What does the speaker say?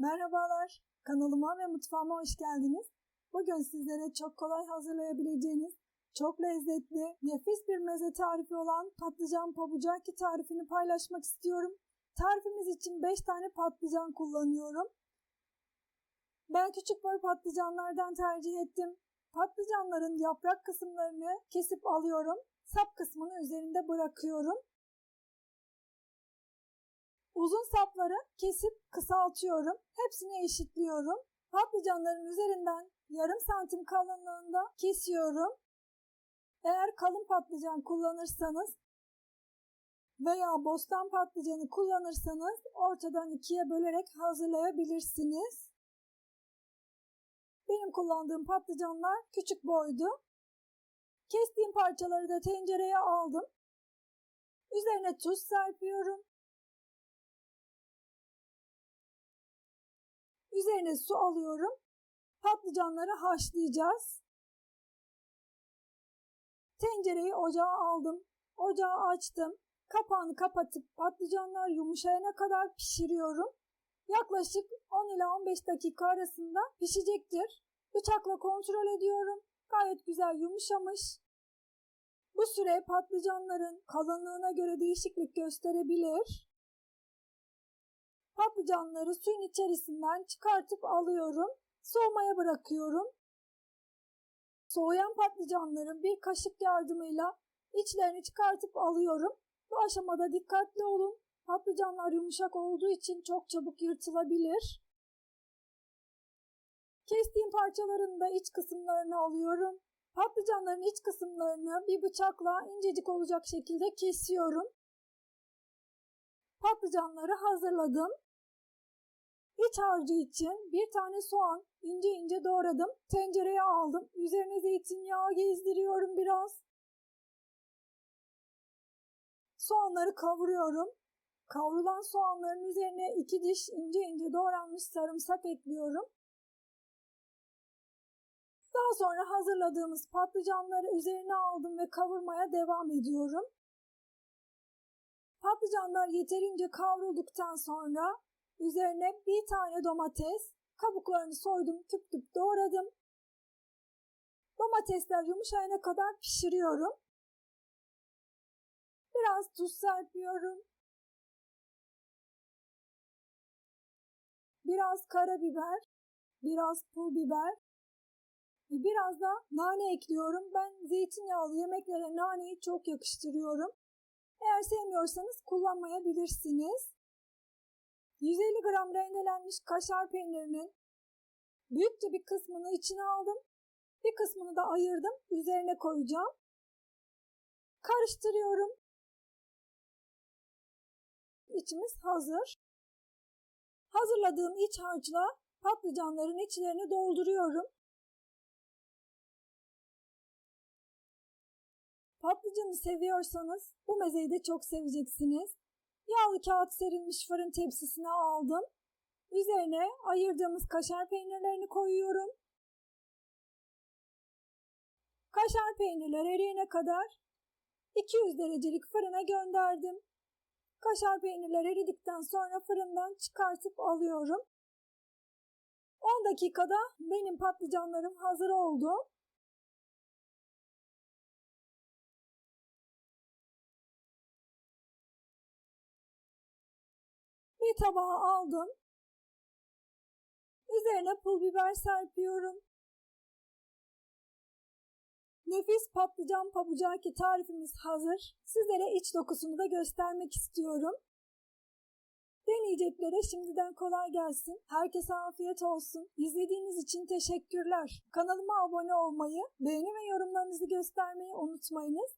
Merhabalar, kanalıma ve mutfağıma hoş geldiniz. Bugün sizlere çok kolay hazırlayabileceğiniz, çok lezzetli, nefis bir meze tarifi olan patlıcan pabucaki tarifini paylaşmak istiyorum. Tarifimiz için 5 tane patlıcan kullanıyorum. Ben küçük boy patlıcanlardan tercih ettim. Patlıcanların yaprak kısımlarını kesip alıyorum. Sap kısmını üzerinde bırakıyorum. Uzun sapları kesip kısaltıyorum. Hepsini eşitliyorum. Patlıcanların üzerinden yarım santim kalınlığında kesiyorum. Eğer kalın patlıcan kullanırsanız veya bostan patlıcanı kullanırsanız ortadan ikiye bölerek hazırlayabilirsiniz. Benim kullandığım patlıcanlar küçük boydu. Kestiğim parçaları da tencereye aldım. Üzerine tuz serpiyorum. Üzerine su alıyorum. Patlıcanları haşlayacağız. Tencereyi ocağa aldım. Ocağı açtım. Kapağını kapatıp patlıcanlar yumuşayana kadar pişiriyorum. Yaklaşık 10 ila 15 dakika arasında pişecektir. Bıçakla kontrol ediyorum. Gayet güzel yumuşamış. Bu süre patlıcanların kalınlığına göre değişiklik gösterebilir. Patlıcanları suyun içerisinden çıkartıp alıyorum. Soğumaya bırakıyorum. Soğuyan patlıcanların bir kaşık yardımıyla içlerini çıkartıp alıyorum. Bu aşamada dikkatli olun. Patlıcanlar yumuşak olduğu için çok çabuk yırtılabilir. Kestiğim parçaların da iç kısımlarını alıyorum. Patlıcanların iç kısımlarını bir bıçakla incecik olacak şekilde kesiyorum. Patlıcanları hazırladım. İç harcı için bir tane soğan ince ince doğradım. Tencereye aldım. Üzerine zeytinyağı gezdiriyorum biraz. Soğanları kavuruyorum. Kavrulan soğanların üzerine iki diş ince ince doğranmış sarımsak ekliyorum. Daha sonra hazırladığımız patlıcanları üzerine aldım ve kavurmaya devam ediyorum. Patlıcanlar yeterince kavrulduktan sonra üzerine bir tane domates, kabuklarını soydum, küp küp doğradım. Domatesler yumuşayana kadar pişiriyorum. Biraz tuz serpiyorum. Biraz karabiber, biraz pul biber biraz da nane ekliyorum. Ben zeytinyağlı yemeklere naneyi çok yakıştırıyorum. Eğer sevmiyorsanız kullanmayabilirsiniz. 150 gram rendelenmiş kaşar peynirinin büyükçe bir kısmını içine aldım. Bir kısmını da ayırdım. Üzerine koyacağım. Karıştırıyorum. İçimiz hazır. Hazırladığım iç harçla patlıcanların içlerini dolduruyorum. Patlıcanı seviyorsanız bu mezeyi de çok seveceksiniz. Yağlı kağıt serilmiş fırın tepsisine aldım. Üzerine ayırdığımız kaşar peynirlerini koyuyorum. Kaşar peynirler eriyene kadar 200 derecelik fırına gönderdim. Kaşar peynirler eridikten sonra fırından çıkartıp alıyorum. 10 dakikada benim patlıcanlarım hazır oldu. Bir tabağa aldım. Üzerine pul biber serpiyorum. Nefis patlıcan pabucaki tarifimiz hazır. Sizlere iç dokusunu da göstermek istiyorum. Deneyeceklere şimdiden kolay gelsin. Herkese afiyet olsun. İzlediğiniz için teşekkürler. Kanalıma abone olmayı, beğeni ve yorumlarınızı göstermeyi unutmayınız.